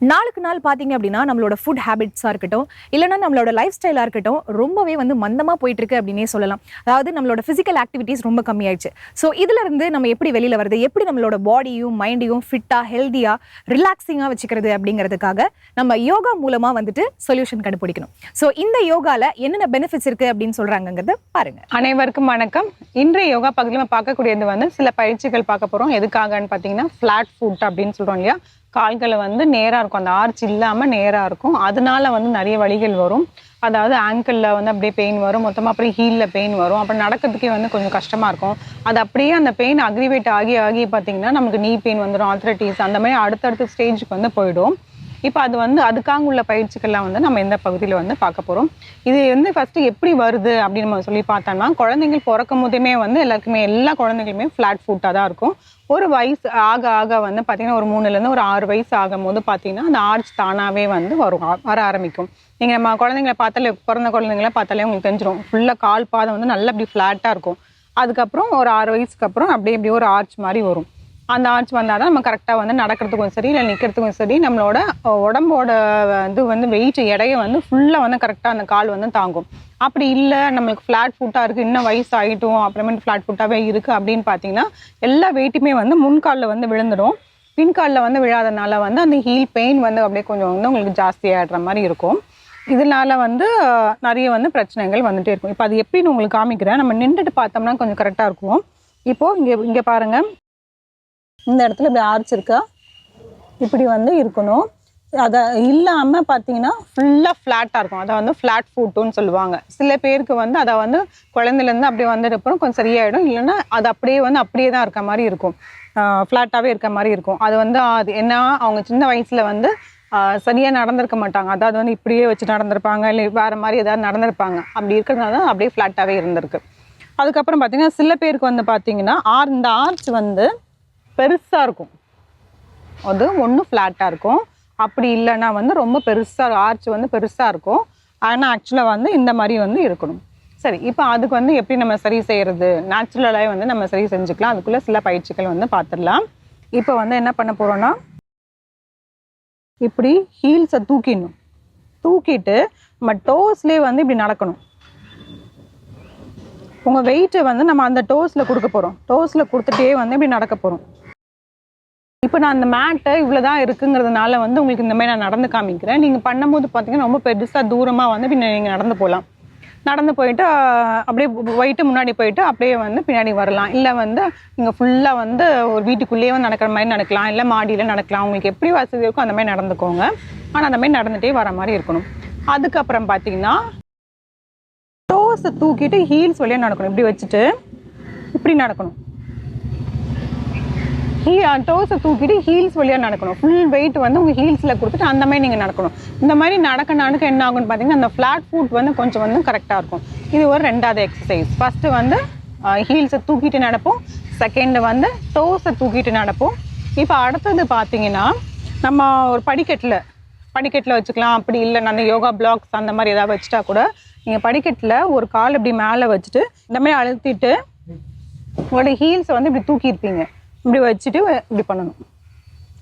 நாளுக்கு நாள் பார்த்தீங்க அப்படின்னா நம்மளோட ஃபுட் ஹேபிட்ஸாக இருக்கட்டும் இல்லைனா நம்மளோட லைஃப் ஸ்டைலாக இருக்கட்டும் ரொம்பவே வந்து மந்தமாக போயிட்டு இருக்கு அப்படின்னே சொல்லலாம். அதாவது நம்மளோட ஃபிசிக்கல் ஆக்டிவிட்டீஸ் ரொம்ப கம்மியாயிடுச்சு. ஸோ இதுல இருந்து நம்ம எப்படி வெளியில் வருது எப்படி நம்மளோட பாடியும் மைண்டையும் ஃபிட்டாக ஹெல்த்தியாக ரிலாக்ஸிங்காக வச்சுக்கிறது அப்படிங்கிறதுக்காக நம்ம யோகா மூலமாக வந்துட்டு சொல்யூஷன் கண்டுபிடிக்கணும். ஸோ இந்த யோகால என்னென்ன பெனிஃபிட்ஸ் இருக்கு அப்படின்னு சொல்றாங்கங்கிறத பாருங்க. அனைவருக்கும் வணக்கம். இன்றைய யோகா பகுதியில் நம்ம பார்க்கக்கூடியது வந்து சில பயிற்சிகள் பார்க்க போகிறோம் எதுக்காகன்னு பார்த்தீங்கன்னா ஃப்ளாட் ஃபுட் அப்படின்னு சொல்கிறோம் இல்லையா? கால்களை வந்து நேராக இருக்கும். அந்த ஆர்ச் இல்லாமல் நேராக இருக்கும். அதனால வந்து நிறைய வழிகள் வரும். அதாவது ஆங்கிளில் வந்து அப்படியே பெயின் வரும். மொத்தமாக அப்படியே ஹீலில் பெயின் வரும். அப்புறம் நடக்கிறதுக்கே வந்து கொஞ்சம் கஷ்டமாக இருக்கும். அது அப்படியே அந்த பெயின் அக்ரிவேட் ஆகி ஆகி பார்த்திங்கன்னா நமக்கு நீ பெயின் வந்துடும் ஆர்த்ரட்டிஸ் அந்த மாதிரி அடுத்தடுத்த ஸ்டேஜுக்கு வந்து போயிடும். இப்போ அது வந்து அதுக்காக உள்ள பயிற்சிகள்லாம் வந்து நம்ம எந்த பகுதியில் வந்து பார்க்க போகிறோம் இது வந்து ஃபஸ்ட்டு எப்படி வருது அப்படின்னு நம்ம சொல்லி பார்த்தோம்னா குழந்தைங்கள் பிறக்கும் போதுமே வந்து எல்லாருக்குமே எல்லா குழந்தைங்களுமே ஃப்ளாட் ஃபுட்டாக தான் இருக்கும். ஒரு வயசு ஆக ஆக வந்து பார்த்தீங்கன்னா ஒரு மூணுலேருந்து ஒரு ஆறு வயசு ஆகும் போது பார்த்தீங்கன்னா அந்த ஆர்ச் தானாகவே வந்து வரும் வர ஆரம்பிக்கும். நீங்கள் நம்ம குழந்தைங்கள பார்த்தாலே பிறந்த குழந்தைங்கள பார்த்தாலே உங்களுக்கு தெரிஞ்சிடும் ஃபுல்லாக கால் பாதம் வந்து நல்லா அப்படி ஃப்ளாட்டாக இருக்கும். அதுக்கப்புறம் ஒரு ஆறு வயசுக்கு அப்புறம் அப்படியே இப்படி ஒரு ஆர்ச் மாதிரி வரும். அந்த ஆர்ச் வந்தால் தான் நம்ம கரெக்டாக வந்து நடக்கிறதுக்கும் சரி இல்லை நிற்கிறதுக்கும் சரி நம்மளோட உடம்போட இது வந்து வெயிட் எடையை வந்து ஃபுல்லாக வந்து கரெக்டாக அந்த கால் வந்து தாங்கும். அப்படி இல்லை நம்மளுக்கு ஃப்ளாட் ஃபுட்டாக இருக்குது இன்னும் வயசு ஆகிட்டும் அப்புறமேட்டு ஃப்ளாட் ஃபுட்டாகவே இருக்குது அப்படின்னு பார்த்தீங்கன்னா எல்லா வெயிட்டுமே வந்து முன்காலில் வந்து விழுந்துடும். பின்காலில் வந்து விழாதனால வந்து அந்த ஹீல் பெயின் வந்து அப்படியே கொஞ்சம் வந்து உங்களுக்கு ஜாஸ்தியாகிடுற மாதிரி இருக்கும். இதனால வந்து நிறைய வந்து பிரச்சனைகள் வந்துட்டே இருக்கும். இப்போ அது எப்படின்னு உங்களுக்கு காமிக்கிறேன். நம்ம நின்றுட்டு பார்த்தோம்னா கொஞ்சம் கரெக்டாக இருக்கும். இப்போது இங்கே இங்கே பாருங்கள் இந்த இடத்துல இப்படி ஆர்ச் இருக்கா இப்படி வந்து இருக்கணும். அதை இல்லாமல் பார்த்தீங்கன்னா ஃபுல்லாக ஃப்ளாட்டாக இருக்கும். அதை வந்து ஃப்ளாட் ஃபுட்டுன்னு சொல்லுவாங்க. சில பேருக்கு வந்து அதை வந்து குழந்தைலேருந்து அப்படியே வந்ததுக்கப்புறம் அப்புறம் கொஞ்சம் சரியாயிடும். இல்லைன்னா அது அப்படியே வந்து அப்படியே தான் இருக்க மாதிரி இருக்கும். ஃப்ளாட்டாகவே இருக்க மாதிரி இருக்கும். அது வந்து அது என்ன அவங்க சின்ன வயசில் வந்து சரியாக நடந்திருக்க மாட்டாங்க. அதாவது வந்து இப்படியே வச்சு நடந்திருப்பாங்க. இல்லை வேறு மாதிரி ஏதாவது நடந்திருப்பாங்க. அப்படி இருக்கிறதுனால தான் அப்படியே ஃப்ளாட்டாகவே இருந்திருக்கு. அதுக்கப்புறம் பார்த்தீங்கன்னா சில பேருக்கு வந்து பார்த்தீங்கன்னா ஆர் இந்த ஆர்ச் வந்து பெருசாக இருக்கும். அது ஒன்று ஃப்ளாட்டாக இருக்கும். அப்படி இல்லைன்னா வந்து ரொம்ப பெருசாக ஆர்ச் வந்து பெருசாக இருக்கும். ஆனால் ஆக்சுவலாக வந்து இந்த மாதிரி வந்து இருக்கணும். சரி இப்போ அதுக்கு வந்து எப்படி நம்ம சரி செய்கிறது நேச்சுரலாகவே வந்து நம்ம சரி செஞ்சுக்கலாம். அதுக்குள்ளே சில பயிற்சிகள் வந்து பார்த்துடலாம் இப்போ வந்து என்ன பண்ண போகிறோன்னா இப்படி ஹீல்ஸை தூக்கிடணும். தூக்கிட்டு நம்ம டோஸ்லேயே வந்து இப்படி நடக்கணும். உங்கள் வெயிட்டை வந்து நம்ம அந்த டோஸில் கொடுக்க போகிறோம் டோஸில் கொடுத்துட்டே வந்து இப்படி நடக்க போகிறோம் இப்போ நான் அந்த மேட்டை இவ்வளோ தான் இருக்குங்கிறதுனால வந்து உங்களுக்கு இந்த மாதிரி நான் நடந்து காமிக்கிறேன். நீங்கள் பண்ணும்போது பார்த்தீங்கன்னா ரொம்ப பெருசாக தூரமாக வந்து பின்ன நீங்கள் நடந்து போகலாம் நடந்து போயிட்டு அப்படியே போயிட்டு முன்னாடி போயிட்டு அப்படியே வந்து பின்னாடி வரலாம். இல்லை வந்து நீங்கள் ஃபுல்லாக வந்து ஒரு வீட்டுக்குள்ளேயே வந்து நடக்கிற மாதிரி நடக்கலாம். இல்லை மாடியில் நடக்கலாம். உங்களுக்கு எப்படி வசதி இருக்கோ அந்த மாதிரி நடந்துக்கோங்க. ஆனால் அந்த மாதிரி நடந்துகிட்டே வர மாதிரி இருக்கணும். அதுக்கப்புறம் பார்த்தீங்கன்னா டோஸை தூக்கிட்டு ஹீல்ஸ் வழியாக நடக்கணும். இப்படி வச்சுட்டு இப்படி நடக்கணும். ஹீ டோஸை தூக்கிட்டு ஹீல்ஸ் வழியாக நடக்கணும். ஃபுல் வெயிட் வந்து உங்கள் ஹீல்ஸில் கொடுத்துட்டு அந்த மாதிரி நீங்கள் நடக்கணும். இந்த மாதிரி நடக்க நடக்க என்ன ஆகும்னு பார்த்தீங்கன்னா அந்த ஃப்ளாட் ஃபுட் வந்து கொஞ்சம் வந்து கரெக்டாக இருக்கும். இது ஒரு ரெண்டாவது எக்ஸசைஸ் ஃபஸ்ட்டு வந்து ஹீல்ஸை தூக்கிட்டு நடப்போம். செகண்டு வந்து டோஸை தூக்கிட்டு நடப்போம். இப்போ அடுத்தது பார்த்தீங்கன்னா நம்ம ஒரு படிக்கட்டில் படிக்கட்டில் வச்சுக்கலாம். அப்படி இல்லை அந்த யோகா பிளாக்ஸ் அந்த மாதிரி ஏதாவது வச்சுட்டா கூட நீங்கள் படிக்கட்டில் ஒரு கால் இப்படி மேலே வச்சுட்டு இந்த மாதிரி அழுத்திட்டு உங்களோட ஹீல்ஸை வந்து இப்படி தூக்கியிருப்பீங்க. இப்படி வச்சுட்டு இப்படி பண்ணணும்.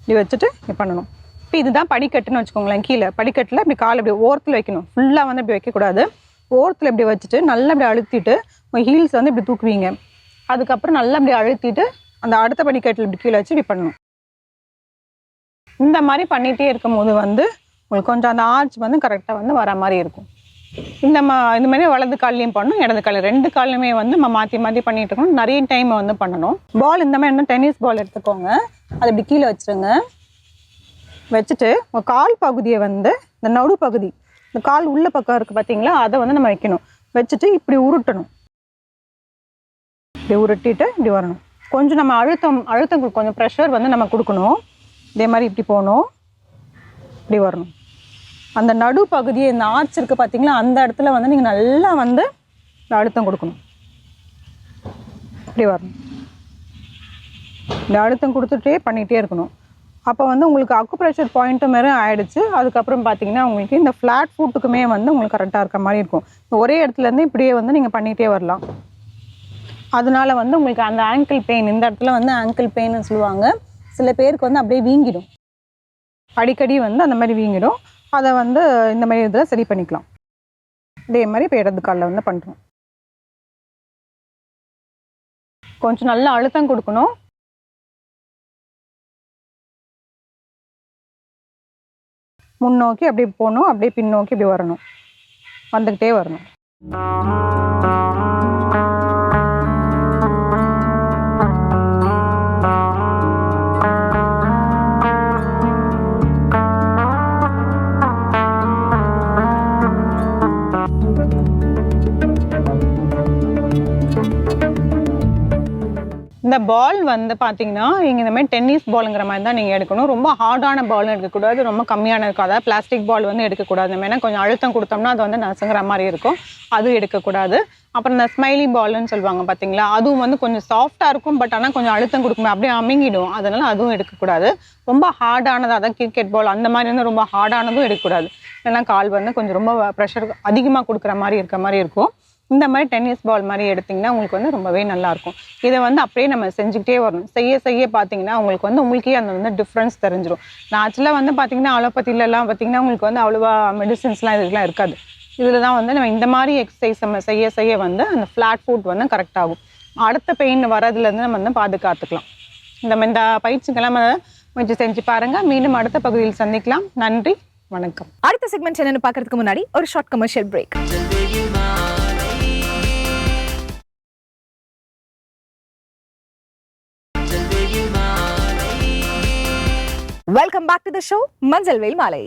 இப்படி வச்சுட்டு இப்படி பண்ணணும். இப்போ இதுதான் படிக்கட்டுன்னு வச்சுக்கோங்களேன் கீழே. படிக்கட்டில் இப்படி கால் இப்படி ஓரத்தில் வைக்கணும். ஃபுல்லாக வந்து இப்படி வைக்கக்கூடாது. ஓரத்தில் இப்படி வச்சுட்டு நல்லா இப்படி அழுத்திட்டு உங்கள் ஹீல்ஸ் வந்து இப்படி தூக்குவீங்க. அதுக்கப்புறம் நல்லா இப்படி அழுத்திட்டு அந்த அடுத்த படிக்கட்டில் இப்படி கீழே வச்சு இப்படி பண்ணணும். இந்த மாதிரி பண்ணிகிட்டே இருக்கும் போது வந்து உங்களுக்கு கொஞ்சம் அந்த ஆர்ச் வந்து கரெக்டாக வந்து வர மாதிரி இருக்கும். இந்த மா இந்த மாதிரி வலது கால்லையும் பண்ணணும் இடது கால். ரெண்டு கால்லையுமே வந்து நம்ம மாற்றி மாற்றி பண்ணிட்டு இருக்கணும் நிறைய டைம் வந்து பண்ணணும். பால் இந்த மாதிரி டென்னிஸ் பால் எடுத்துக்கோங்க. அதை இப்படி கீழே வச்சுருங்க. வச்சுட்டு உங்கள் கால் பகுதியை வந்து இந்த நடு பகுதி இந்த கால் உள்ள பக்கம் இருக்குது பார்த்தீங்களா அதை வந்து நம்ம வைக்கணும். வச்சுட்டு இப்படி உருட்டணும். இப்படி உருட்டிட்டு இப்படி வரணும். கொஞ்சம் நம்ம அழுத்தம் அழுத்தம் கொஞ்சம் ப்ரெஷர் வந்து நம்ம கொடுக்கணும். இதே மாதிரி இப்படி போகணும். இப்படி வரணும். அந்த நடு பகுதியை இந்த ஆர்ச் இருக்குது பார்த்தீங்களா அந்த இடத்துல வந்து நீங்கள் நல்லா வந்து இந்த அழுத்தம் கொடுக்கணும். இப்படி வரணும். இந்த அழுத்தம் கொடுத்துட்டே பண்ணிகிட்டே இருக்கணும். அப்போ வந்து உங்களுக்கு அக்குப்ரெஷர் பாயிண்ட்டு மாரி ஆகிடுச்சு அதுக்கப்புறம் பார்த்தீங்கன்னா உங்களுக்கு இந்த ஃப்ளாட் ஃபுட்டுக்குமே வந்து உங்களுக்கு கரெக்டாக இருக்க மாதிரி இருக்கும். ஒரே இடத்துலேருந்து இப்படியே வந்து நீங்கள் பண்ணிகிட்டே வரலாம். அதனால வந்து உங்களுக்கு அந்த ஆங்கிள் பெயின் இந்த இடத்துல வந்து ஆங்கிள் பெயின்னு சொல்லுவாங்க. சில பேருக்கு வந்து அப்படியே வீங்கிடும். அடிக்கடி வந்து அந்த மாதிரி வீங்கிடும். அதை வந்து இந்த மாதிரி இதில் சரி பண்ணிக்கலாம். இதே மாதிரி இப்போ இடது காலில் வந்து பண்ணுறோம். கொஞ்சம் நல்ல அழுத்தம் கொடுக்கணும். முன்னோக்கி அப்படியே போகணும் அப்படியே பின்னோக்கி இப்படி வரணும். வந்துக்கிட்டே வரணும். இந்த பால் வந்து பார்த்தீங்கன்னா நீங்கள் இந்த மாதிரி டென்னிஸ் பாலுங்கிற மாதிரி தான் நீங்கள் எடுக்கணும். ரொம்ப ஹார்டான பாலும் எடுக்கக்கூடாது ரொம்ப கம்மியான இருக்கும். அதாவது பிளாஸ்டிக் பால் வந்து எடுக்கக்கூடாது. ஏன்னா கொஞ்சம் அழுத்தம் கொடுத்தோம்னா அது வந்து நசுங்கிற மாதிரி இருக்கும். அதுவும் எடுக்கக்கூடாது. அப்புறம் இந்த ஸ்மைலி பால்னு சொல்லுவாங்க பார்த்தீங்களா அதுவும் வந்து கொஞ்சம் சாஃப்டாக இருக்கும் பட் ஆனால் கொஞ்சம் அழுத்தம் கொடுக்குமே அப்படியே அமுங்கிடும். அதனால் அதுவும் எடுக்கக்கூடாது. ரொம்ப ஹார்டானது அதான் கிரிக்கெட் பால் அந்த மாதிரி வந்து ரொம்ப ஹார்டானதும் எடுக்கக்கூடாது. ஏன்னா கால் வந்து கொஞ்சம் ரொம்ப ப்ரெஷர் அதிகமாக கொடுக்குற மாதிரி இருக்க மாதிரி இருக்கும். இந்த மாதிரி டென்னிஸ் பால் மாதிரி எடுத்திங்கன்னா உங்களுக்கு வந்து ரொம்பவே நல்லாயிருக்கும். இதை வந்து அப்படியே நம்ம செஞ்சுக்கிட்டே வரணும். செய்ய செய்ய பார்த்தீங்கன்னா உங்களுக்கு வந்து உங்களுக்கே அந்த வந்து டிஃப்ரென்ஸ் தெரிஞ்சிடும் நான் ஆக்சுவலாக வந்து பார்த்தீங்கன்னா அலோபதியிலலாம் பார்த்தீங்கன்னா உங்களுக்கு வந்து அவ்வளோவா மெடிசின்ஸ்லாம் இதுக்கெலாம் இருக்காது. இதில் தான் வந்து நம்ம இந்த மாதிரி எக்ஸசைஸ் நம்ம செய்ய செய்ய வந்து அந்த ஃப்ளாட் ஃபுட் வந்து கரெக்டாகும் அடுத்த பெயின் வரதுலேருந்து நம்ம வந்து பாதுகாத்துக்கலாம். இந்த மாதிரி இந்த பயிற்சிக்கெல்லாம் நம்ம முயற்சி செஞ்சு பாருங்கள் மீண்டும் அடுத்த பகுதியில் சந்திக்கலாம். நன்றி. வணக்கம். அடுத்த செக்மெண்ட் என்னென்னு பார்க்கறதுக்கு முன்னாடி ஒரு short commercial break welcome back to the show Manjal Veyil Maalai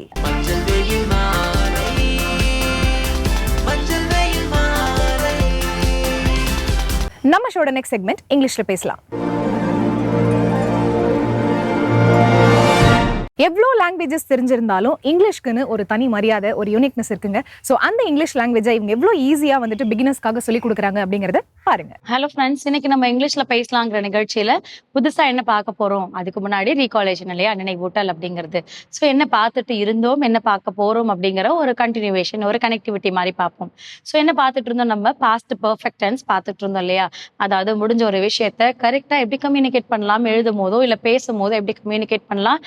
நம்ம ஷோட நெக்ஸ்ட் செக்மெண்ட் இங்கிலீஷ்ல பேசலாம். எவ்வளோ லாங்குவேஜஸ் தெரிஞ்சிருந்தாலும் இங்கிலீஷ்க்குன்னு ஒரு தனி மரியாதை ஒரு யூனிக்னஸ் இருக்குங்க. ஸோ அந்த இங்கிலீஷ் லாங்குவேஜை இவங்க எவ்வளோ ஈஸியாக வந்துட்டு பிகினர்ஸ்க்காக சொல்லி கொடுக்குறாங்க அப்படிங்கறத பாருங்க. ஹலோ ஃப்ரெண்ட்ஸ் இன்னைக்கு நம்ம இங்கிலீஷ்ல பேசலாங்கிற நிகழ்ச்சியில புதுசா என்ன பார்க்க போறோம்? அதுக்கு முன்னாடி ரீகாலேஜ் இல்லையா? நினைவூட்டல் அப்படிங்கிறது. ஸோ என்ன பார்த்துட்டு இருந்தோம் என்ன பார்க்க போறோம் அப்படிங்கிற ஒரு கண்டினியூவேஷன் ஒரு கனெக்டிவிட்டி மாதிரி பார்ப்போம். ஸோ என்ன பார்த்துட்டு இருந்தோம்? நம்ம பாஸ்ட் பர்ஃபெக்ட் டென்ஸ் பார்த்துட்டு இருந்தோம் இல்லையா? அதாவது முடிஞ்ச ஒரு விஷயத்த கரெக்டா எப்படி கம்யூனிகேட் பண்ணலாம்? எழுதும் போதோ இல்லை பேசும் போதோ எப்படி கம்யூனிகேட் பண்ணலாம்?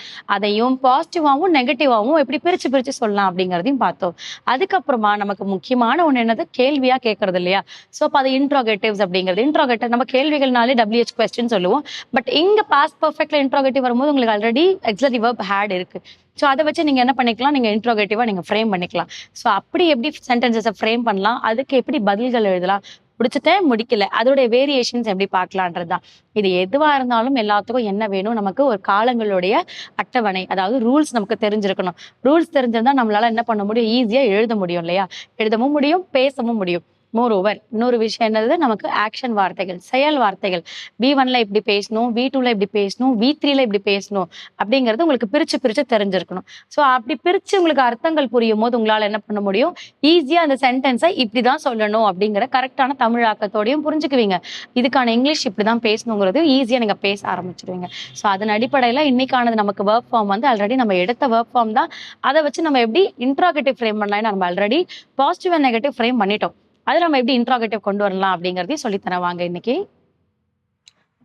அதையும் பாசிட்டிவாகவும் நெகட்டிவாகவும் எப்படி பிரிச்சு பிரித்து சொல்லலாம் அப்படிங்கிறதையும் பார்த்தோம். அதுக்கப்புறமா நமக்கு முக்கியமான ஒண்ணு என்னது? கேள்வியா கேட்கறது இல்லையா? ஸோ அப்போ அது இன்ட்ரோகேட்டிவ்ஸ் அப்படிங்கிறது. இன்ட்ரோகேட்டிவ் நம்ம கேள்விகள்னாலே டபிள்யூஹெச் கொஸ்டின் சொல்லுவோம். பட் இங்கே பாஸ் பர்ஃபெக்ட்ல இன்ட்ரோகேட்டிவ் வரும்போது உங்களுக்கு ஆல்ரெடி எக்ஸலரி verb ஹேட் இருக்கு. ஸோ அதை வச்சு நீங்க என்ன பண்ணிக்கலாம்? நீங்க இன்ட்ரோகேட்டிவாக நீங்க ஃப்ரேம் பண்ணிக்கலாம். ஸோ அப்படி எப்படி சென்டென்சஸை ஃப்ரேம் பண்ணலாம்? அதுக்கு எப்படி பதில்கள் எழுதலாம்? பிடிச்சிட்டேன் முடிக்கல. அதோடைய வேரியேஷன்ஸ் எப்படி பார்க்கலான்றது தான் இது எதுவா இருந்தாலும் எல்லாத்துக்கும் என்ன வேணும்? நமக்கு ஒரு காலங்களுடைய அட்டவணை அதாவது ரூல்ஸ் நமக்கு தெரிஞ்சிருக்கணும். ரூல்ஸ் தெரிஞ்சிருந்தா நம்மளால என்ன பண்ண முடியும்? ஈஸியா எழுத முடியும் இல்லையா? எழுதவும் முடியும் பேசவும் முடியும். மோர் ஓவர் இன்னொரு விஷயம் என்னது? நமக்கு ஆக்ஷன் வார்த்தைகள் செயல் வார்த்தைகள். பி ஒன்ல இப்படி பேசணும் வி டூல இப்படி பேசணும் வி த்ரீல இப்படி பேசணும் அப்படிங்கிறது உங்களுக்கு பிரிச்சு பிரிச்சு தெரிஞ்சிருக்கணும். ஸோ அப்படி பிரிச்சு உங்களுக்கு அர்த்தங்கள் புரியும் போது உங்களால என்ன பண்ண முடியும்? ஈஸியா அந்த சென்டென்ஸை இப்படிதான் சொல்லணும் அப்படிங்கிற கரெக்டான தமிழாக்கத்தோடையும் புரிஞ்சுக்குவீங்க. இதுக்கான இங்கிலீஷ் இப்படிதான் பேசணுங்கிறது ஈஸியா நீங்க பேச ஆரம்பிச்சிருவீங்க. ஸோ அதன் அடிப்படையில இன்னைக்கானது நமக்கு ஒர்க் ஃபார்ம் வந்து ஆல்ரெடி நம்ம எடுத்த ஒர்க் ஃபார்ம் தான். அதை வச்சு நம்ம எப்படி இன்ட்ராகேட்டிவ் ஃப்ரேம் பண்ணலாம் நம்ம already positive and negative frame பண்ணிட்டோம். அதை நம்ம எப்படி இன்ட்ராகேட்டிவ் கொண்டு வரலாம் அப்படிங்கிறதையும் சொல்லித்தரவாங்க இன்னைக்கு.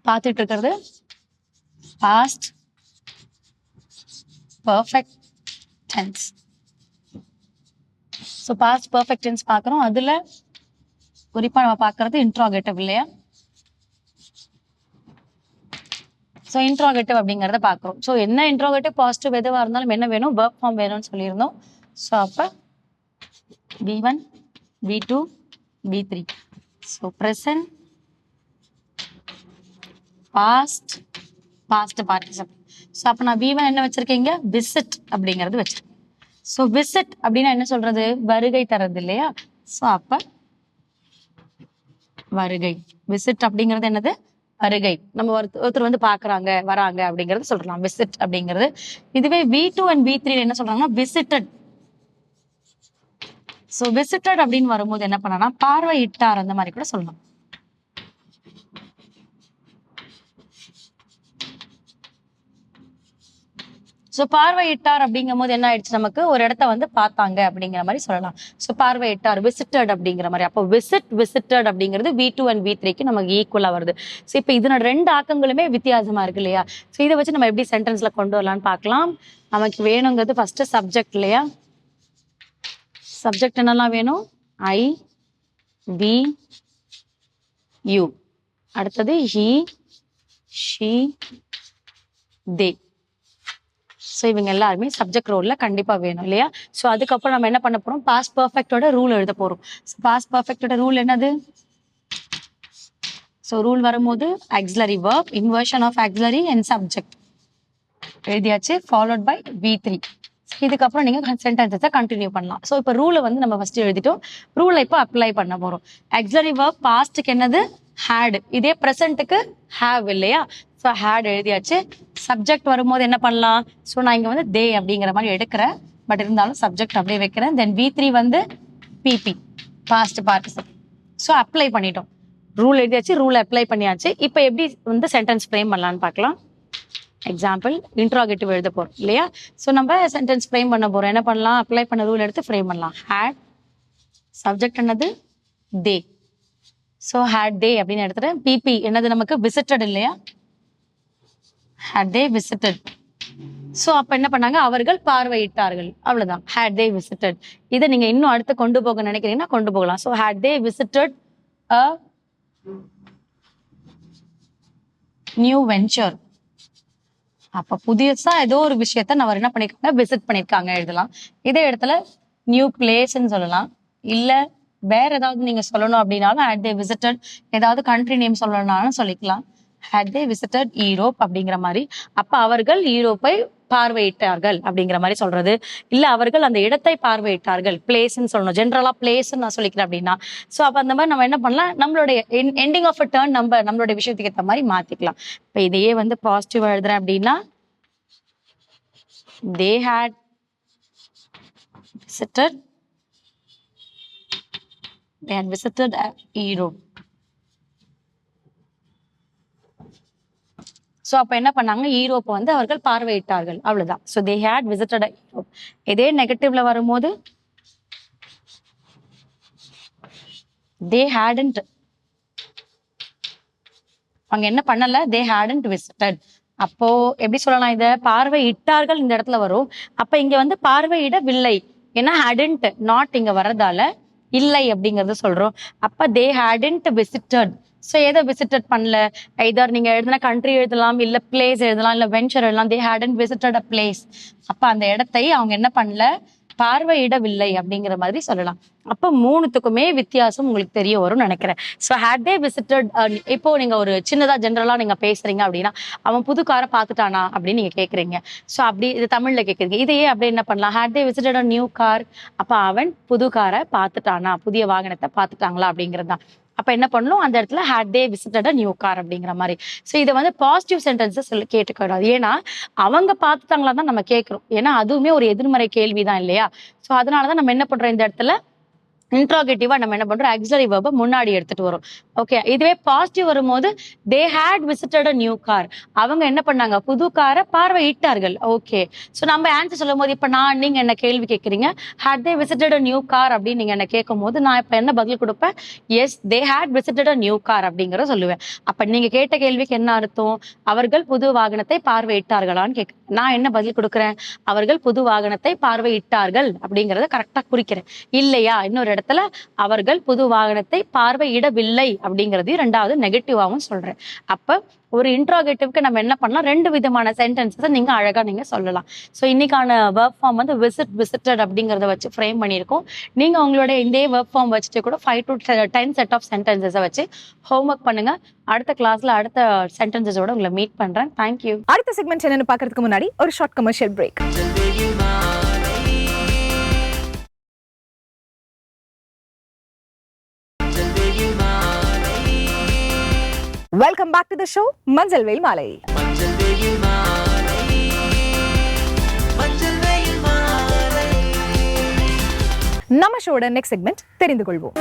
பார்த்துட்டு இருக்கிறது. Past perfect tense so past perfect tense பார்க்குறோம். அதில் குறிப்பாக நம்ம பார்க்கறது இன்ட்ராகேட்டிவ் இல்லையா? ஸோ இன்ட்ராகேட்டிவ் அப்படிங்கிறத பார்க்குறோம். ஸோ என்ன இன்ட்ராகேட்டிவ் பாசிட்டிவ் எதுவாக இருந்தாலும் என்ன வேணும்? ஒர்க் ஃபார்ம் வேணும்னு சொல்லியிருந்தோம். ஸோ அப்போ V one V two V three so present past past participle so அப்போ நான் வி என்ன வச்சிருக்கீங்க? விசிட் அப்படிங்கிறது வச்சிருக்கேன். ஸோ விசிட் அப்படின்னா என்ன சொல்றது? வருகை தரது இல்லையா? ஸோ அப்போ வருகை. விசிட் அப்படிங்கிறது என்னது? வருகை. நம்ம ஒருத்தர் வந்து பாக்குறாங்க வராங்க அப்படிங்கறது சொல்றலாம். விசிட் அப்படிங்கிறது. இதுவே V two and V three என்ன சொல்றாங்கன்னா? விசிட்டட் ஸோ விசிட்டட் அப்படின்னு வரும்போது என்ன பண்ணனா பார்வையிட்டார் அந்த மாதிரி கூட சொல்லலாம். ஸோ பார்வையிட்டார் அப்படிங்கும் போது என்ன ஆயிடுச்சு நமக்கு? ஒரு இடத்த வந்து பார்த்தாங்க அப்படிங்கிற மாதிரி சொல்லலாம். ஸோ பார்வையிட்டார் விசிட்டட் அப்படிங்கிற மாதிரி. அப்போ விசிட் விசிட்டட் அப்படிங்கிறது வி டூ அண்ட் வி த்ரீக்கு நமக்கு ஈக்குவலாக வருது. ஸோ இப்போ இதனோட ரெண்டு ஆக்கங்களுமே வித்தியாசமா இருக்கு இல்லையா? ஸோ இதை வச்சு நம்ம எப்படி சென்டென்ஸ்ல கொண்டு வரலாம்னு பார்க்கலாம். நமக்கு வேணுங்கிறது ஃபர்ஸ்ட் சப்ஜெக்ட் இல்லையா? சப்ஜெக்ட் என்னெல்லாம் வேணும்? ஐ பி யூ அடுத்தது ஹி ஷி தே ஸோ இவங்க எல்லாருமே சப்ஜெக்ட் ரோலில் கண்டிப்பாக வேணும் இல்லையா? ஸோ அதுக்கப்புறம் நம்ம என்ன பண்ண போகிறோம் பாஸ் பர்ஃபெக்டோட ரூல் எழுத போகிறோம் ஸோ பாஸ் பர்ஃபெக்டோட ரூல் என்னது? ஸோ ரூல் வரும்போது auxiliary verb inversion of auxiliary and subject எழுதியாச்சு ஃபாலோட் பை வி த்ரீ இதுக்கப்புறம் நீங்கள் சென்டென்சஸை கண்டினியூ பண்ணலாம். ஸோ இப்போ ரூலை வந்து நம்ம ஃபர்ஸ்ட் எழுதிட்டோம். ரூலை இப்போ அப்ளை பண்ண போகிறோம் எக்ஸரி verb பாஸ்ட்டுக்கு என்னது? ஹேடு இதே ப்ரெசென்ட்டுக்கு ஹேவ் இல்லையா? ஸோ ஹேட் எழுதியாச்சு. சப்ஜெக்ட் வரும்போது என்ன பண்ணலாம்? ஸோ நான் இங்கே வந்து தே அப்படிங்கிற மாதிரி எடுக்கிறேன். பட் இருந்தாலும் சப்ஜெக்ட் அப்படியே வைக்கிறேன். தென் வி த்ரீ வந்து PP past participle so apply பண்ணிட்டோம். ரூல் எழுதியாச்சு. ரூல் அப்ளை பண்ணியாச்சு. இப்போ எப்படி வந்து சென்டென்ஸ் ஃப்ரேம் பண்ணலான்னு பார்க்கலாம். எக்ஸாம்பிள் இன்ட்ராகேட்டிவ் எழுத போகிறோம் இல்லையா? ஸோ நம்ம சென்டென்ஸ் ஃப்ரேம் பண்ண போகிறோம் என்ன பண்ணலாம்? அப்ளை பண்ண ரூல் எடுத்து ஃப்ரேம் பண்ணலாம். ஹேட் சப்ஜெக்ட் என்னது? தே ஸோ ஹேட் தே அப்படின்னு எடுத்துகிட்டு பிபி என்னது நமக்கு? விசிட்டட் இல்லையா? ஹேட் தே விசிட்டட் ஸோ அப்போ என்ன பண்ணாங்க? அவர்கள் பார்வையிட்டார்கள். அவ்வளோதான் ஹேட் தே விசிட்டட் இதை நீங்கள் இன்னும் அடுத்து கொண்டு போக நினைக்கிறீங்கன்னா கொண்டு போகலாம். So had they visited a new venture அப்ப புதுசா ஏதோ ஒரு விஷயத்த நான் என்ன பண்ணிருக்காங்க? விசிட் பண்ணிருக்காங்க எழுதலாம். இதே இடத்துல நியூ பிளேஸ்ன்னு சொல்லலாம். இல்ல வேற ஏதாவது நீங்க சொல்லணும் அப்படின்னாலும் ஹேட் தே விசிட்டட் ஏதாவது கண்ட்ரி நேம் சொல்லணும்னாலும் சொல்லிக்கலாம். ஹேட் தே விசிட்டட் ஈரோப் அப்படிங்கிற மாதிரி. அப்ப அவர்கள் ஈரோப்பை பார்வையிட்டார்கள் அப்படிங்கிற மாதிரி சொல்றது. இல்ல அவர்கள் அந்த இடத்தை பார்வையிட்டார்கள். பிளேஸ்ன்னு சொல்லணும். ஜென்ரலா பிளேஸ்ன்னு நான் சொல்லிக்கிறேன் அப்படின்னா. சோ அப்ப அந்த மாதிரி நம்ம என்ன பண்ணலாம்? நம்மளுடைய எண்டிங் ஆஃப் அ டேர்ன் நம்ம நம்மளுடைய விஷயத்துக்கு ஏற்ற மாதிரி மாத்திக்கலாம். இப்ப இதையே வந்து பாசிட்டிவ் எழுதுறேன் அப்படின்னா they had visited they had visited a Europe. So அப்போ என்ன பண்ணாங்க? ஈரோப்பை வந்து அவர்கள் பார்வையிட்டார்கள். அவ்வளவுதான். So they had visited Europe இதே நெகட்டிவ்ல வரும்போது தே ஹேடன்ட் அவங்க என்ன பண்ணல? தே ஹேடன்ட் விசிட்டட் அப்போ எப்படி சொல்லலாம் இத? பார்வையிட்டார்கள் இந்த இடத்துல வரும். அப்ப இங்க வந்து பார்வையிடவில்லை. ஏன்னா ஹேடன்ட் நாட் இங்க வர்றதால இல்லை அப்படிங்கறத சொல்றோம். அப்ப தே ஹேடன்ட் விசிட்டட் ஸோ எதை விசிட்டட் பண்ணல? ஐதர் நீங்க எழுதின கண்ட்ரி எழுதலாம் இல்ல பிளேஸ் எழுதலாம் இல்ல வெஞ்சர் எழுதலாம் they hadn't visited a place அப்ப அந்த இடத்தை அவங்க என்ன பண்ணல? பார்வையிடவில்லை அப்படிங்கிற மாதிரி சொல்லலாம். அப்போ மூணுத்துக்குமே வித்தியாசம் உங்களுக்கு தெரிய வரும்னு நினைக்கிறேன். ஸோ ஹேட் தே விசிட்டட் இப்போ நீங்கள் ஒரு சின்னதாக ஜென்ரலாக நீங்கள் பேசுகிறீங்க அப்படின்னா அவன் புது காரை பார்த்துட்டானா அப்படின்னு நீங்கள் கேட்குறீங்க ஸோ அப்படி இது தமிழில் கேட்குறீங்க இதையே அப்படி என்ன பண்ணலாம்? Had they visited a new car அப்போ அவன் புது காரை பார்த்துட்டானா? புதிய வாகனத்தை பார்த்துட்டாங்களா அப்படிங்கிறது தான். அப்போ என்ன பண்ணணும்? அந்த இடத்துல had they visited new car அப்படிங்கிற மாதிரி. ஸோ இதை வந்து பாசிட்டிவ் சென்டென்சஸ் சொல்லி கேட்டுக்கூடாது ஏன்னா அவங்க பார்த்துட்டாங்களா தான் நம்ம கேட்குறோம் ஏன்னா அதுவுமே ஒரு எதிர்மறை கேள்விதான் இல்லையா? ஸோ அதனால தான் நம்ம என்ன பண்ணுறோம் இந்த இடத்துல? இன்ட்ராகேட்டிவா நம்ம என்ன பண்றோம்? அக்ஸரி வேர்பை முன்னாடி எடுத்துட்டு வரோம். ஓகே இதுவே பாசிட்டிவ் வரும்போது they had visited a new car அவங்க என்ன பண்ணாங்க? புது காரை பார்வையிட்டார்கள். ஓகே ஸோ நம்ம ஆன்சர் சொல்லும் போது இப்ப நான் நீங்க என்ன கேள்வி கேட்குறீங்க? Had they visited a new car அப்படின்னு நீங்க என்ன கேட்கும் போது நான் இப்ப என்ன பதில் கொடுப்பேன்? Yes they had visited a new car அப்படிங்கறத சொல்லுவேன். அப்ப நீங்க கேட்ட கேள்விக்கு என்ன அர்த்தம்? அவர்கள் புது வாகனத்தை பார்வையிட்டார்களான்னு கேட்க நான் என்ன பதில் கொடுக்குறேன்? அவர்கள் புது வாகனத்தை பார்வையிட்டார்கள் அப்படிங்கறத கரெக்டா குறிக்கிறேன். இல்லையா? இன்னொரு இடத்துல அவர்கள் புது வாகனத்தை பார்வையிடவில்லை அப்படிங்கறதையும் ரெண்டாவது நெகட்டிவாகவும் சொல்றேன். அப்ப ஒரு இன்ட்ராகேட்டிவ்க்கு நம்ம என்ன பண்ணலாம்? ரெண்டு விதமான சென்டென்சஸை நீங்க அழகா நீங்க சொல்லலாம். ஸோ இன்னைக்கான ஒர்க் ஃபார்ம் வந்து விசிட் விசிட்டட் அப்படிங்கறத வச்சு ஃப்ரேம் பண்ணியிருக்கோம். நீங்க உங்களுடைய இந்த ஒர்க் ஃபார்ம் வச்சுட்டு கூட five to ten set of சென்டென்சஸை வச்சு ஹோம் ஒர்க் பண்ணுங்க. அடுத்த கிளாஸ்ல அடுத்த சென்டென்சஸோட உங்களை மீட் பண்றேன். தேங்க்யூ அடுத்த செக்மெண்ட் என்னன்னு பாக்குறதுக்கு முன்னாடி ஒரு short commercial break welcome back to the show Manjal Veyil Maalai நம்ம ஷோட நெக்ஸ்ட் செக்மெண்ட் தெரிந்து கொள்வோம்.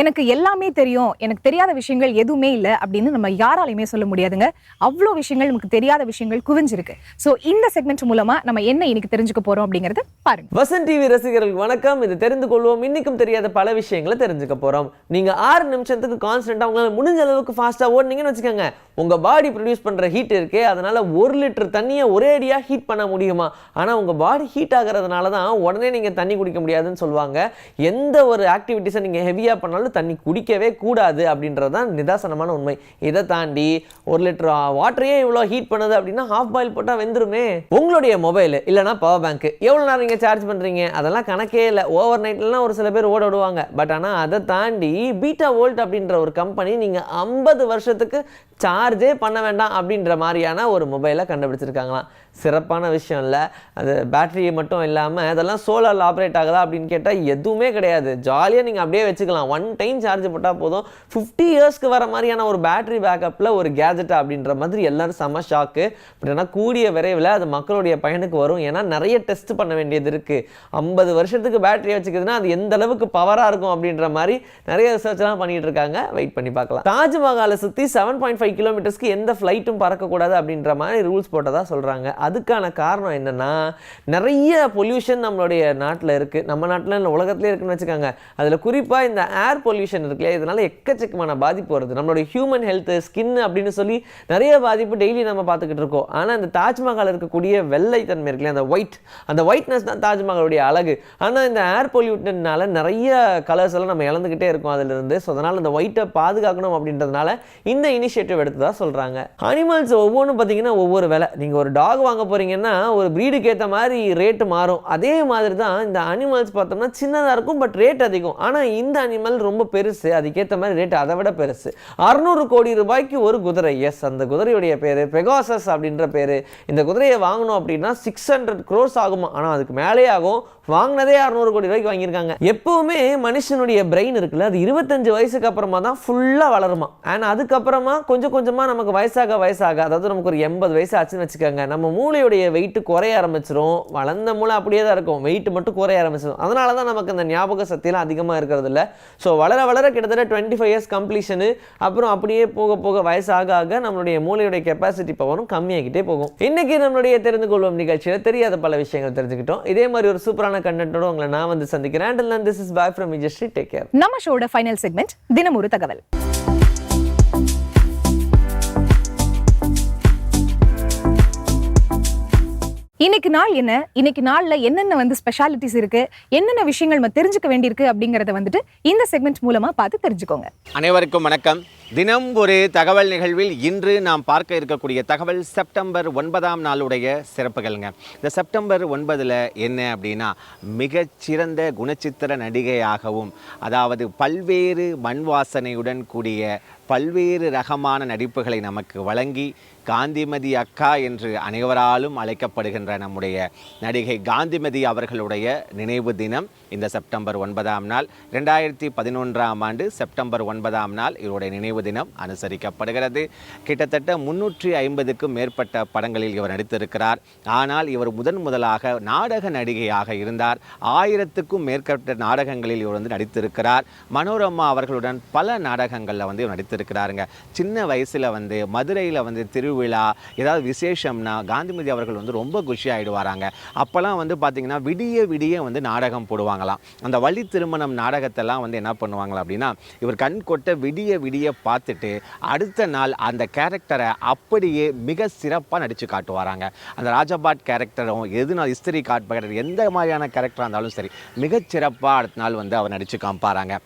எனக்கு எல்லாமே தெரியும். எனக்கு தெரியாத விஷயங்கள் எதுவுமே இல்லை அப்படின்னு நம்ம யாராலையுமே சொல்ல முடியாதுங்க. அவ்வளோ விஷயங்கள் நமக்கு தெரியாத விஷயங்கள் குவிஞ்சிருக்கு. ஸோ இந்த செக்மெண்ட் மூலமா நம்ம என்ன இன்னைக்கு தெரிஞ்சுக்க போறோம் அப்படிங்கறத பாருங்க. வசன் டிவி ரசிகர்கள் வணக்கம். இது தெரிந்து கொள்வோம். இன்னைக்கும் தெரியாத பல விஷயங்களை தெரிஞ்சுக்க போறோம். நீங்க ஆறு நிமிஷத்துக்கு கான்ஸ்டன்டா உங்களால முடிஞ்ச அளவுக்கு ஃபாஸ்டா ஓடுனீங்கன்னு வச்சுக்கோங்க. உங்க பாடி ப்ரொடியூஸ் பண்ற ஹீட் இருக்கே. அதனால ஒரு லிட்டர் தண்ணியை ஒரே அடியா ஹீட் பண்ண முடியுமா? ஆனா உங்க பாடி ஹீட் ஆகுறதுனால தான் உடனே நீங்க தண்ணி குடிக்க முடியாதுன்னு சொல்லுவாங்க. எந்த ஒரு ஆக்டிவிட்டிஸை நீங்க ஹெவியா பண்ணாலும் தண்ணி குடிக்கவே கூடாது அப்படின்றது தான் நிதாசனமான உண்மை. இதை தாண்டி ஒரு லிட்டர் வாட்டரையே இவ்வளோ ஹீட் பண்ணுது அப்படின்னா ஹாஃப் பாயில் போட்டால் வெந்துருமே. உங்களுடைய மொபைல் இல்லைனா பவர் பேங்க் எவ்வளோ நேரம் நீங்கள் சார்ஜ் பண்ணுறீங்க அதெல்லாம் கணக்கே இல்லை. ஓவர் நைட்லாம் ஒரு சில பேர் ஓட விடுவாங்க. பட் ஆனால் அதை தாண்டி பீட்டா வோல்ட் அப்படின்ற ஒரு கம்பெனி நீங்கள் ஐம்பது வருஷத்துக்கு சார்ஜே பண்ண வேண்டாம் அப்படின்ற மாதிரியான ஒரு மொபைலை கண்டுபிடிச்சிருக்காங்களாம். சிறப்பான விஷயம் இல்லை. அது பேட்டரி மட்டும் இல்லாமல் அதெல்லாம் சோலாரில் ஆப்ரேட் ஆகுதா அப்படின்னு கேட்டால் எதுவுமே கிடையாது. ஜாலியாக நீங்கள் அப்படியே வச்சுக்கலாம். ஒன் டைம் சார்ஜ் போட்டால் போதும். ஃபிஃப்டி இயர்ஸ்க்கு வர மாதிரியான ஒரு பேட்டரி பேக்கப்பில் ஒரு கேஜெட்டா அப்படின்ற மாதிரி எல்லோரும் செம ஷாக்கு அப்படின்னா கூடிய விரைவில் அது மக்களுடைய பயனுக்கு வரும். ஏன்னா நிறைய டெஸ்ட் பண்ண வேண்டியது இருக்குது ஐம்பது வருஷத்துக்கு பேட்டரி வச்சுக்குதுன்னா அது எந்த அளவுக்கு பவராக இருக்கும் அப்படின்ற மாதிரி நிறைய ரிசர்ச்லாம் பண்ணிகிட்டு இருக்காங்க. வெயிட் பண்ணி பார்க்கலாம். தாஜ்மஹாலை சுற்றி செவன் பாயிண்ட் ஃபைவ் கிலோமீட்டர்ஸ்க்கு எந்த ஃப்ளைட்டும் பறக்கக்கூடாது அப்படின்ற மாதிரி ரூல்ஸ் போட்டதாக சொல்கிறாங்க அதுக்கான காரணம் என்னென்னா நிறைய பொல்யூஷன் நம்மளுடைய நாட்டில் இருக்குது நம்ம நாட்டில் இல்லை உலகத்துலேயே இருக்குன்னு வச்சுக்கோங்க. அதில் குறிப்பாக இந்த ஏர் பொல்யூஷன் இருக்குல்ல இதனால் எக்கச்சக்கமான பாதிப்பு வருது. நம்மளுடைய ஹியூமன் ஹெல்த்து ஸ்கின் அப்படின்னு சொல்லி நிறைய பாதிப்பு டெய்லி நம்ம பார்த்துக்கிட்டு இருக்கோம். ஆனால் இந்த தாஜ்மஹால் இருக்கக்கூடிய வெள்ளைத்தன்மை இருக்குல்ல அந்த ஒயிட் அந்த ஒயிட்னஸ் தான் தாஜ்மஹாலுடைய அழகு. ஆனால் இந்த ஏர் பொல்யூட்டனால நிறைய கலர்ஸ் எல்லாம் நம்ம இழந்துக்கிட்டே இருக்கோம் அதிலிருந்து. ஸோ அதனால் அந்த ஒயிட்டை பாதுகாக்கணும் அப்படின்றதுனால இந்த இனிஷியேட்டிவ் எடுத்ததா சொல்கிறாங்க அனிமல்ஸ் ஒவ்வொன்றும் பார்த்தீங்கன்னா ஒவ்வொரு விலை. நீங்கள் ஒரு டாக் வாங்க போகிறீங்கன்னா ஒரு ப்ரீடுக்கு ஏற்ற மாதிரி ரேட்டு மாறும். அதே மாதிரி தான் இந்த அனிமல்ஸ் பார்த்தோம்னா சின்னதாக இருக்கும் பட் ரேட் அதிகம். ஆனால் இந்த அனிமல் ரொம்ப பெருசு. அதுக்கேற்ற மாதிரி ரேட் அதை விட பெருசு. அறுநூறு கோடி ரூபாய்க்கு ஒரு குதிரை. எஸ் அந்த குதிரையுடைய பேர் பெகாசஸ் அப்படின்ற பேர். இந்த குதிரையை வாங்கணும் அப்படின்னா சிக்ஸ் ஹண்ட்ரட் க்ரோஸ் ஆகுமா? ஆனால் அதுக்கு மேலே ஆகும். வாங்கினதே அறுநூறு கோடி ரூபாய்க்கு வாங்கியிருக்காங்க. எப்போவுமே மனுஷனுடைய பிரெயின் இருக்குல்ல அது இருபத்தஞ்சு வயசுக்கு அப்புறமா தான் ஃபுல்லாக வளருமா? அண்ட் அதுக்கப்புறமா கொஞ்சம் கொஞ்சமாக நமக்கு வயசாக வயசாக அதாவது நமக்கு ஒரு எண்பது வயசு ஆச்சுன்னு வச்சுக்கோங்க நம்ம மூளையுடைய வெயிட் குறைய ஆரம்பிச்சிரும். வளர்ந்த மூளை அப்படியே தான் இருக்கும். வெயிட் மட்டும் குறைய ஆரம்பிச்சிடும் அதனால தான் நமக்கு அந்த ஞாபக சக்தியெலாம் அதிகமாக இருக்கிறது இல்லை ஸோ வளர வளர கிட்டத்தட்ட டுவெண்ட்டி ஃபைவ் இயர்ஸ் கம்ப்ளீஷனு அப்புறம் அப்படியே போக போக வயசாக ஆக நம்மளுடைய மூளையுடைய கெப்பாசிட்டி பவரும் கம்மியாகிட்டே போகும். இன்றைக்கி நம்மளுடைய தெரிந்து கொள்வோம் நிகழ்ச்சியில் தெரியாத பல விஷயங்கள் தெரிஞ்சுக்கிட்டோம். இதே மாதிரி ஒரு சூப்பரான கண்டென்ட்டோட உங்களை நான் வந்து சந்திக்கிறேன். And this is back from Vijayasri take care நம்ம ஷோட ஃபைனல் செக்மெண்ட் தினமொரு தகவல். இன்னைக்கு நாள் என்ன? இன்னைக்கு நாளில் என்னென்ன வந்து ஸ்பெஷாலிட்டிஸ் இருக்கு? என்னென்ன விஷயங்கள் நம்ம தெரிஞ்சுக்க வேண்டியிருக்கு அப்படிங்கறத வந்துட்டு இந்த செக்மெண்ட் மூலமா பார்த்து தெரிஞ்சுக்கோங்க. அனைவருக்கும் வணக்கம். தினம் ஒரு தகவல் நிகழ்வில் இன்று நாம் பார்க்க இருக்கக்கூடிய தகவல் செப்டம்பர் ஒன்பதாம் நாளுடைய சிறப்புகள்ங்க. இந்த செப்டம்பர் ஒன்பதில் என்ன அப்படின்னா மிகச்சிறந்த குணச்சித்திர நடிகையாகவும் அதாவது பல்வேறு மண் வாசனையுடன் கூடிய பல்வேறு ரகமான நடிப்புகளை நமக்கு வழங்கி காந்திமதி அக்கா என்று அனைவராலும் அழைக்கப்படுகின்ற நம்முடைய நடிகை காந்திமதி அவர்களுடைய நினைவு தினம். இந்த செப்டம்பர் ஒன்பதாம் நாள் ரெண்டாயிரத்தி பதினொன்றாம் ஆண்டு செப்டம்பர் ஒன்பதாம் நாள் இவருடைய நினைவு தினம் அனுசரிக்கப்படுகிறது. கிட்டத்தட்ட முன்னூற்றி ஐம்பதுக்கும் மேற்பட்ட படங்களில் இவர் நடித்திருக்கிறார். ஆனால் இவர் முதன் முதலாக நாடக நடிகையாக இருந்தார். ஆயிரத்துக்கும் மேற்பட்ட நாடகங்களில் இவர் வந்து நடித்திருக்கிறார். மனோரமா அவர்களுடன் பல நாடகங்களில் வந்து இவர் நடித்திருக்கிறாருங்க. சின்ன வயசில் வந்து மதுரையில் வந்து திருவிழா ஏதாவது விசேஷம்னா காந்திமதி அவர்கள் வந்து ரொம்ப குஷி ஆகிடுவாராங்க அப்போல்லாம் வந்து பார்த்திங்கன்னா விடிய விடிய வந்து நாடகம் போடுவாங்க. பண்ணுவாங்களாம் அந்த வழி திருமணம் நாடகத்தெல்லாம் வந்து என்ன பண்ணுவாங்களா அப்படின்னா இவர் கண் கொட்ட விடிய விடிய பார்த்துட்டு அடுத்த நாள் அந்த கேரக்டரை அப்படியே மிக சிறப்பாக நடித்து காட்டுவாராங்க. அந்த ராஜபாட் கேரக்டரும் எதுனா இஸ்திரி காட் கேரக்டர் எந்த மாதிரியான கேரக்டராக இருந்தாலும் சரி மிகச்சிறப்பாக அடுத்த நாள் வந்து அவர் நடித்து காமிப்பாராங்க.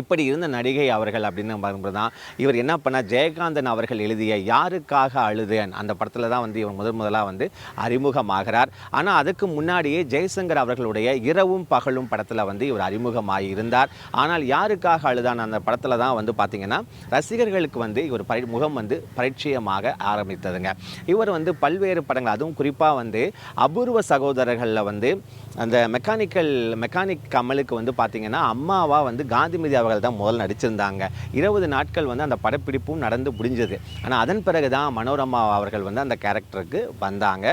இப்படி இருந்த நடிகை அவர்கள் அப்படின்னு பார்க்கும்போது தான் இவர் என்ன பண்ணால் ஜெயகாந்தன் அவர்கள் எழுதிய யாருக்காக அழுதேன் அந்த படத்தில் தான் வந்து இவர் முதன் முதலாக வந்து அறிமுகமாகிறார். ஆனால் அதுக்கு முன்னாடியே ஜெய்சங்கர் அவர்களுடைய இரவும் பகலும் படத்தில் வந்து இவர் அறிமுகமாகி இருந்தார். ஆனால் யாருக்காக அழுதான் அந்த படத்தில் தான் வந்து பார்த்திங்கன்னா ரசிகர்களுக்கு வந்து இவர் பரி முகம் வந்து பரிச்சயமாக ஆரம்பித்ததுங்க. இவர் வந்து பல்வேறு படங்கள் அதுவும் குறிப்பாக வந்து அபூர்வ சகோதரர்களில் வந்து அந்த மெக்கானிக்கல் மெக்கானிக் கமலுக்கு வந்து பார்த்திங்கன்னா அம்மாவாக வந்து காந்திமதி அவர்கள் தான் முதல் நடிச்சிருந்தாங்க. இருபது நாட்கள் வந்து அந்த படப்பிடிப்பும் நடந்து முடிஞ்சது. ஆனால் அதன் பிறகு தான் மனோரமா அவர்கள் வந்து அந்த கேரக்டருக்கு வந்தாங்க.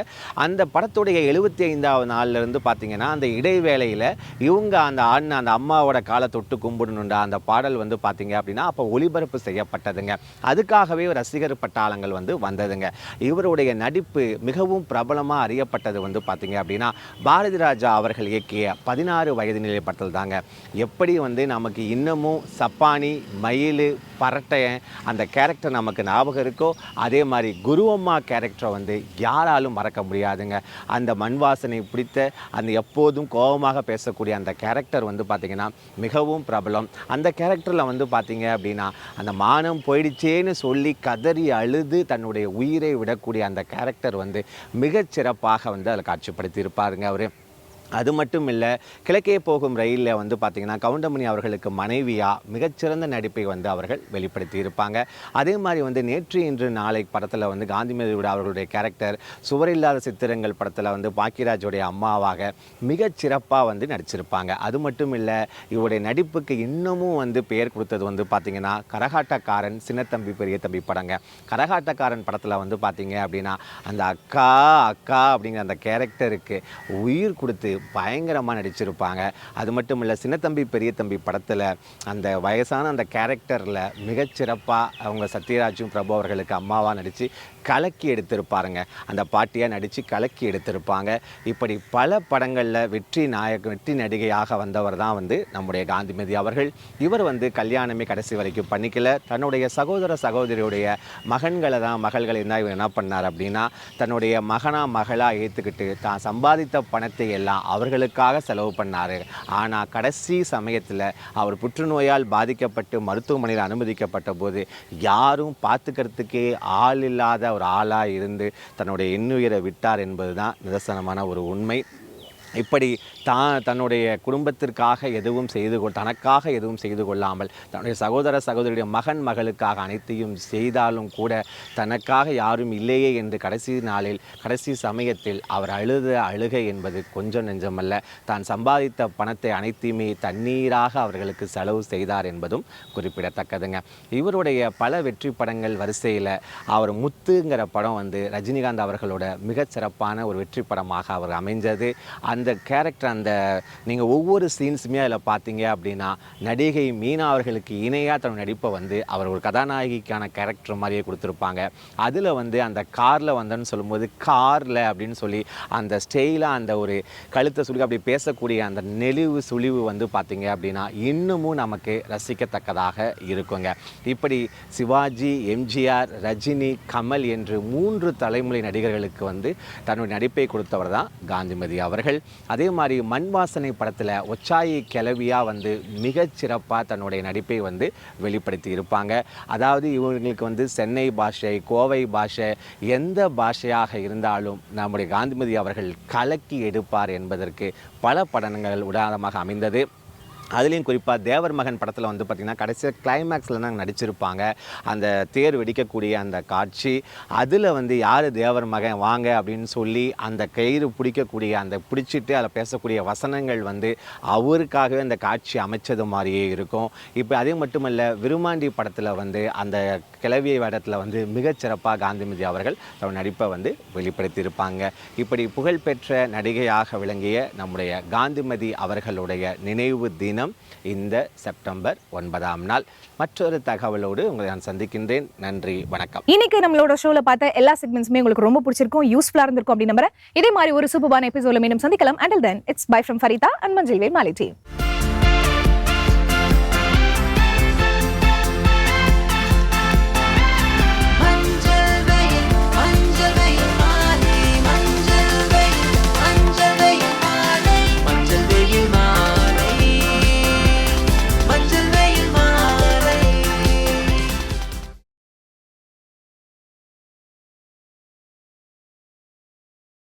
அந்த படத்துடைய எழுபத்தி ஐந்தாவது நாள்லேருந்து பார்த்தீங்கன்னா அந்த இடைவேளையில் இவங்க அந்த ஆண் அந்த அம்மாவோட காலை தொட்டு கும்பிடணுன்ற அந்த பாடல் வந்து பார்த்தீங்க அப்படின்னா அப்போ ஒளிபரப்பு செய்யப்பட்டதுங்க. அதுக்காகவே ரசிகர் பட்டாளங்கள் வந்து வந்ததுங்க. இவருடைய நடிப்பு மிகவும் பிரபலமாக அறியப்பட்டது வந்து பார்த்தீங்க அப்படின்னா பாரதி ராஜா அவர்கள் இயக்கிய பதினாறு வயது நிலை படத்தில் தாங்க எப்படி வந்து நமக்கு இன்னும் இன்னமும் சப்பானி மயில் பரட்டையன் அந்த கேரக்டர் நமக்கு ஞாபகம் இருக்கோ அதே மாதிரி குருவம்மா கேரக்டரை வந்து யாராலும் மறக்க முடியாதுங்க. அந்த மண் வாசனை பிடித்த அந்த எப்போதும் கோபமாக பேசக்கூடிய அந்த கேரக்டர் வந்து பார்த்திங்கன்னா மிகவும் பிரபலம். அந்த கேரக்டரில் வந்து பார்த்திங்க அப்படின்னா அந்த மானம் போயிடுச்சேன்னு சொல்லி கதறி அழுது தன்னுடைய உயிரை விடக்கூடிய அந்த கேரக்டர் வந்து மிகச்சிறப்பாக வந்து அதில் காட்சிப்படுத்தி இருப்பாருங்க அவர். அது மட்டும் இல்லை கிழக்கே போகும் ரயிலில் வந்து பார்த்திங்கன்னா கவுண்டமணி அவர்களுக்கு மனைவியாக மிகச்சிறந்த நடிப்பை வந்து அவர்கள் வெளிப்படுத்தி இருப்பாங்க அதே மாதிரி வந்து நேற்று இன்று நாளை படத்தில் வந்து காந்திமதியோட அவர்களுடைய கேரக்டர் சுவரில்லாத சித்திரங்கள் படத்தில் வந்து பாக்கியராஜுடைய அம்மாவாக மிகச்சிறப்பாக வந்து நடிச்சிருப்பாங்க. அது மட்டும் இல்லை இவருடைய நடிப்புக்கு இன்னமும் வந்து பெயர் கொடுத்தது வந்து பார்த்திங்கன்னா கரகாட்டக்காரன் சின்னத்தம்பி பெரிய தம்பி படங்க. கரகாட்டக்காரன் படத்தில் வந்து பார்த்திங்க அப்படின்னா அந்த அக்கா அக்கா அப்படிங்கிற அந்த கேரக்டருக்கு உயிர் கொடுத்து பயங்கரமாக நடிச்சிருப்பாங்க. அது மட்டும் இல்லை சின்னத்தம்பி பெரிய தம்பி படத்தில் அந்த வயசான அந்த கேரக்டரில் மிகச்சிறப்பாக அவங்க சத்யராஜும் பிரபு அவர்களுக்கு அம்மாவாக நடித்து கலக்கி எடுத்திருப்பாருங்க. அந்த பாட்டியாக நடித்து கலக்கி எடுத்திருப்பாங்க. இப்படி பல படங்களில் வெற்றி நாயக வெற்றி நடிகையாக வந்தவர் தான் வந்து நம்முடைய காந்திமதி அவர்கள். இவர் வந்து கல்யாணமே கடைசி வரைக்கும் பண்ணிக்கல. தன்னுடைய சகோதர சகோதரியுடைய மகன்களை தான் மகள்களை தான் இவர் என்ன பண்ணார் அப்படின்னா தன்னுடைய மகனாக மகளாக ஏற்றுக்கிட்டு தான் சம்பாதித்த பணத்தை எல்லாம் அவர்களுக்காக செலவு பண்ணார். ஆனால் கடைசி சமயத்தில் அவர் புற்றுநோயால் பாதிக்கப்பட்டு மருத்துவமனையில் அனுமதிக்கப்பட்ட போது யாரும் பார்த்துக்கிறதுக்கே ஆள் இல்லாத ஒரு ஆளாக இருந்து தன்னுடைய இன்னுயிரை விட்டார் என்பது தான் நிதர்சனமான ஒரு உண்மை. இப்படி தான் தன்னுடைய குடும்பத்திற்காக எதுவும் செய்து கொள் தனக்காக எதுவும் செய்து கொள்ளாமல் தன்னுடைய சகோதர சகோதரியுடைய மகன் மகளுக்காக அனைத்தையும் செய்தாலும் கூட தனக்காக யாரும் இல்லையே என்று கடைசி நாளில் கடைசி சமயத்தில் அவர் அழுத அழுகை என்பது கொஞ்சம் நெஞ்சமல்ல. தான் சம்பாதித்த பணத்தை அனைத்தையுமே தண்ணீராக அவர்களுக்கு செலவு செய்தார் என்பதும் குறிப்பிடத்தக்கதுங்க. இவருடைய பல வெற்றி படங்கள் வரிசையில் அவர் முத்துங்கிற படம் வந்து ரஜினிகாந்த் அவர்களோட மிகச்சிறப்பான ஒரு வெற்றி படமாக அவர் அமைஞ்சது. அந்த அந்த கேரக்டர் அந்த நீங்கள் ஒவ்வொரு சீன்ஸுமே அதில் பார்த்தீங்க அப்படின்னா நடிகை மீனா அவர்களுக்கு இணையாக தன் நடிப்பை வந்து அவர் ஒரு கதாநாயகிக்கான கேரக்டர் மாதிரியே கொடுத்துருப்பாங்க. அதில் வந்து அந்த காரில் வந்தேன்னு சொல்லும்போது காரில் அப்படின்னு சொல்லி அந்த ஸ்டெயிலாக அந்த ஒரு கழுத்தை சுழி அப்படி பேசக்கூடிய அந்த நெளிவு சுழிவு வந்து பார்த்தீங்க அப்படின்னா இன்னமும் நமக்கு ரசிக்கத்தக்கதாக இருக்குங்க. இப்படி சிவாஜி எம்ஜிஆர் ரஜினி கமல் என்று மூன்று தலைமுறை நடிகர்களுக்கு வந்து தன்னுடைய நடிப்பை கொடுத்தவர் தான் காந்திமதி அவர்கள். அதே மாதிரி மண் வாசனை படத்தில் ஒச்சாயி கிளவியாக வந்து மிகச் சிறப்பாக தன்னுடைய நடிப்பை வந்து வெளிப்படுத்தி இருப்பாங்க. அதாவது இவங்களுக்கு வந்து சென்னை பாஷை கோவை பாஷை எந்த பாஷையாக இருந்தாலும் நம்முடைய காந்திமதி அவர்கள் கலக்கி எடுப்பார் என்பதற்கு பல படங்கள் உதாரணமாக அமைந்தது. அதுலேயும் குறிப்பாக தேவர் மகன் படத்தில் வந்து பார்த்திங்கன்னா கடைசியாக கிளைமேக்ஸில் தான் நடிச்சிருப்பாங்க. அந்த தேர் வெடிக்கக்கூடிய அந்த காட்சி அதில் வந்து யார் தேவர் மகன் வாங்க அப்படின்னு சொல்லி அந்த கயிறு பிடிக்கக்கூடிய அந்த பிடிச்சிட்டு அதில் பேசக்கூடிய வசனங்கள் வந்து அவருக்காகவே அந்த காட்சி அமைச்சது மாதிரியே இருக்கும். இப்போ அதே மட்டுமல்ல விருமாண்டி படத்தில் வந்து அந்த கிளவியை வேடத்தில் வந்து மிகச்சிறப்பாக காந்திமதி அவர்கள் தன் நடிப்பை வந்து வெளிப்படுத்தியிருப்பாங்க. இப்படி புகழ்பெற்ற நடிகையாக விளங்கிய நம்முடைய காந்திமதி அவர்களுடைய நினைவு தினம் இந்த செப்டம்பர் ஒன்பதாம் நாள். மற்றொரு தகவலோடு உங்களை நான் சந்திக்கின்றேன். நன்றி வணக்கம். இன்னைக்கு நம்மளோட ஷோல பார்த்த எல்லா செக்மெண்ட்ஸுமே உங்களுக்கு ரொம்ப பிடிச்சிருக்கும் யூஸ்ஃபுல்லா இருந்திருக்கும் அப்படின்னு நம்புறேன். இதே மாதிரி ஒரு சூப்பரான எபிசோட மீண்டும் சந்திக்கலாம். Until then it's bye from Farida and Manjal Vel மாலிட்டி